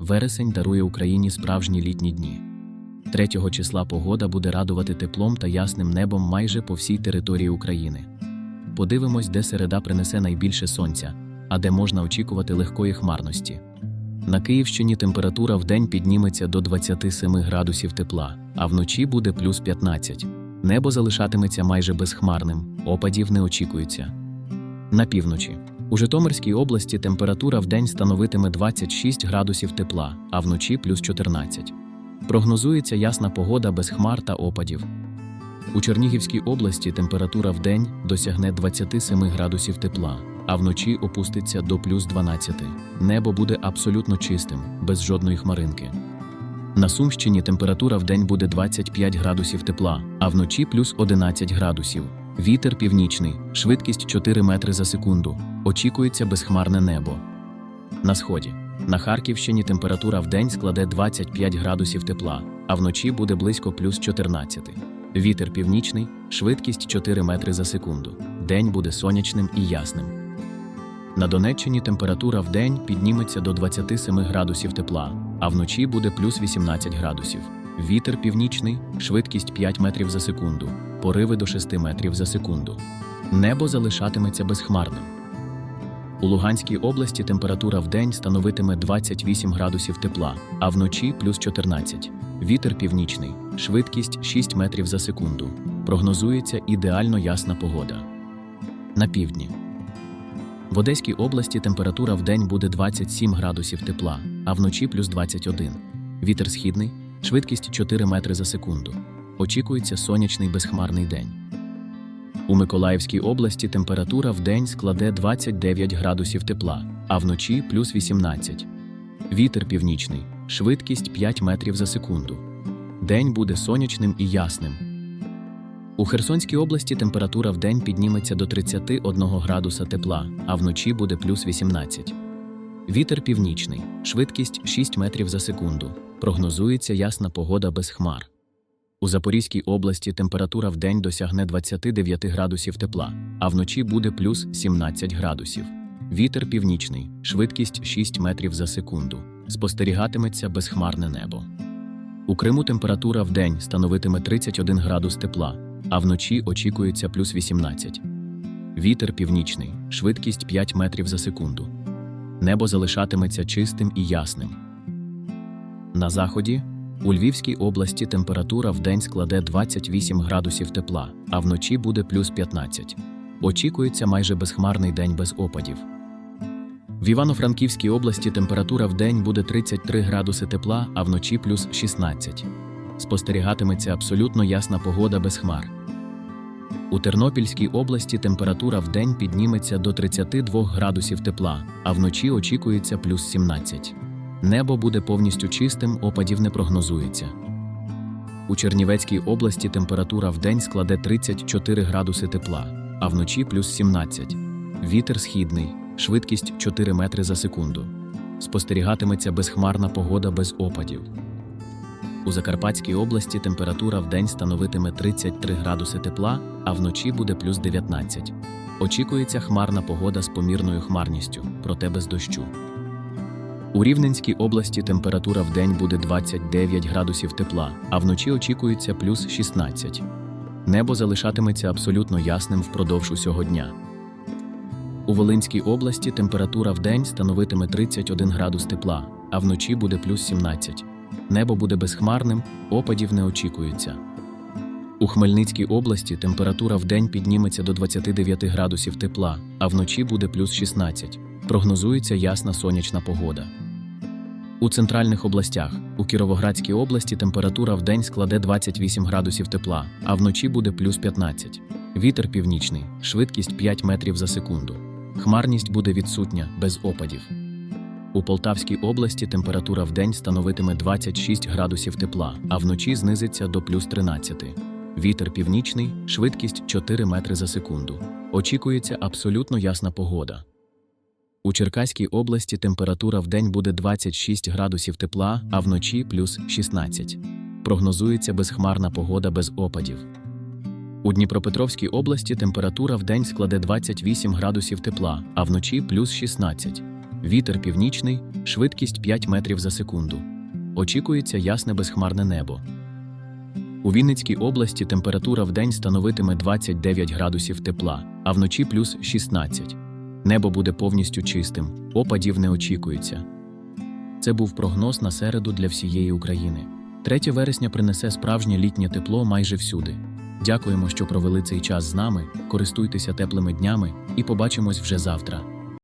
вересень дарує Україні справжні літні дні. 3 числа погода буде радувати теплом та ясним небом майже по всій території України. Подивимось, де середа принесе найбільше сонця, а де можна очікувати легкої хмарності. На Київщині температура вдень підніметься до 27 градусів тепла, а вночі буде плюс 15. Небо залишатиметься майже безхмарним, опадів не очікується. На півночі. У Житомирській області температура вдень становитиме 26 градусів тепла, а вночі плюс 14. Прогнозується ясна погода без хмар та опадів. У Чернігівській області температура вдень досягне 27 градусів тепла, а вночі опуститься до плюс 12. Небо буде абсолютно чистим, без жодної хмаринки. На Сумщині температура вдень буде 25 градусів тепла, а вночі плюс 11 градусів. Вітер північний, швидкість 4 метри за секунду. Очікується безхмарне небо. На сході. На Харківщині температура вдень складе 25 градусів тепла, а вночі буде близько плюс 14. Вітер північний, швидкість 4 метри за секунду. День буде сонячним і ясним. На Донеччині температура вдень підніметься до 27 градусів тепла, а вночі буде плюс 18 градусів. Вітер північний, швидкість 5 метрів за секунду, пориви до 6 метрів за секунду. Небо залишатиметься безхмарним. У Луганській області температура вдень становитиме 28 градусів тепла, а вночі плюс 14. Вітер північний, швидкість 6 метрів за секунду. Прогнозується ідеально ясна погода. На півдні. В Одеській області температура вдень буде 27 градусів тепла, а вночі плюс 21. Вітер східний, швидкість 4 метри за секунду. Очікується сонячний безхмарний день. У Миколаївській області температура вдень складе 29 градусів тепла, а вночі плюс 18. Вітер північний, швидкість 5 метрів за секунду. День буде сонячним і ясним. У Херсонській області температура вдень підніметься до 31 градуса тепла, а вночі буде плюс 18. Вітер північний, швидкість 6 метрів за секунду. Прогнозується ясна погода без хмар. У Запорізькій області температура вдень досягне 29 градусів тепла, а вночі буде плюс 17 градусів. Вітер північний, швидкість 6 метрів за секунду. Спостерігатиметься безхмарне небо. У Криму температура вдень становитиме 31 градус тепла, а вночі очікується плюс 18. Вітер північний, швидкість 5 метрів за секунду. Небо залишатиметься чистим і ясним. На заході у Львівській області температура вдень складе 28 градусів тепла, а вночі буде плюс 15. Очікується майже безхмарний день без опадів. В Івано-Франківській області температура вдень буде 33 градуси тепла, а вночі плюс 16. Спостерігатиметься абсолютно ясна погода без хмар. У Тернопільській області температура вдень підніметься до 32 градусів тепла, а вночі очікується плюс 17. Небо буде повністю чистим, опадів не прогнозується. У Чернівецькій області температура вдень складе 34 градуси тепла, а вночі плюс 17. Вітер східний, швидкість 4 метри за секунду. Спостерігатиметься безхмарна погода без опадів. У Закарпатській області температура вдень становитиме 33 градуси тепла, а вночі буде плюс 19. Очікується хмарна погода з помірною хмарністю, проте без дощу. У Рівненській області температура вдень буде 29 градусів тепла, а вночі очікується плюс 16. Небо залишатиметься абсолютно ясним впродовж усього дня. У Волинській області температура вдень становитиме 31 градус тепла, а вночі буде плюс 17. Небо буде безхмарним, опадів не очікується. У Хмельницькій області температура вдень підніметься до 29 градусів тепла, а вночі буде плюс 16. Прогнозується ясна сонячна погода. У центральних областях у Кіровоградській області температура вдень складе 28 градусів тепла, а вночі буде плюс 15. Вітер північний, швидкість 5 метрів за секунду. Хмарність буде відсутня без опадів. У Полтавській області температура вдень становитиме 26 градусів тепла, а вночі знизиться до плюс 13. Вітер північний, швидкість 4 метри за секунду. Очікується абсолютно ясна погода. У Черкаській області температура вдень буде 26 градусів тепла, а вночі плюс 16. Прогнозується безхмарна погода без опадів. У Дніпропетровській області температура вдень складе 28 градусів тепла, а вночі плюс 16. Вітер північний, швидкість 5 метрів за секунду. Очікується ясне безхмарне небо. У Вінницькій області температура вдень становитиме 29 градусів тепла, а вночі плюс 16. Небо буде повністю чистим, опадів не очікується. Це був прогноз на середу для всієї України. 3 вересня принесе справжнє літнє тепло майже всюди. Дякуємо, що провели цей час з нами, користуйтеся теплими днями і побачимось вже завтра.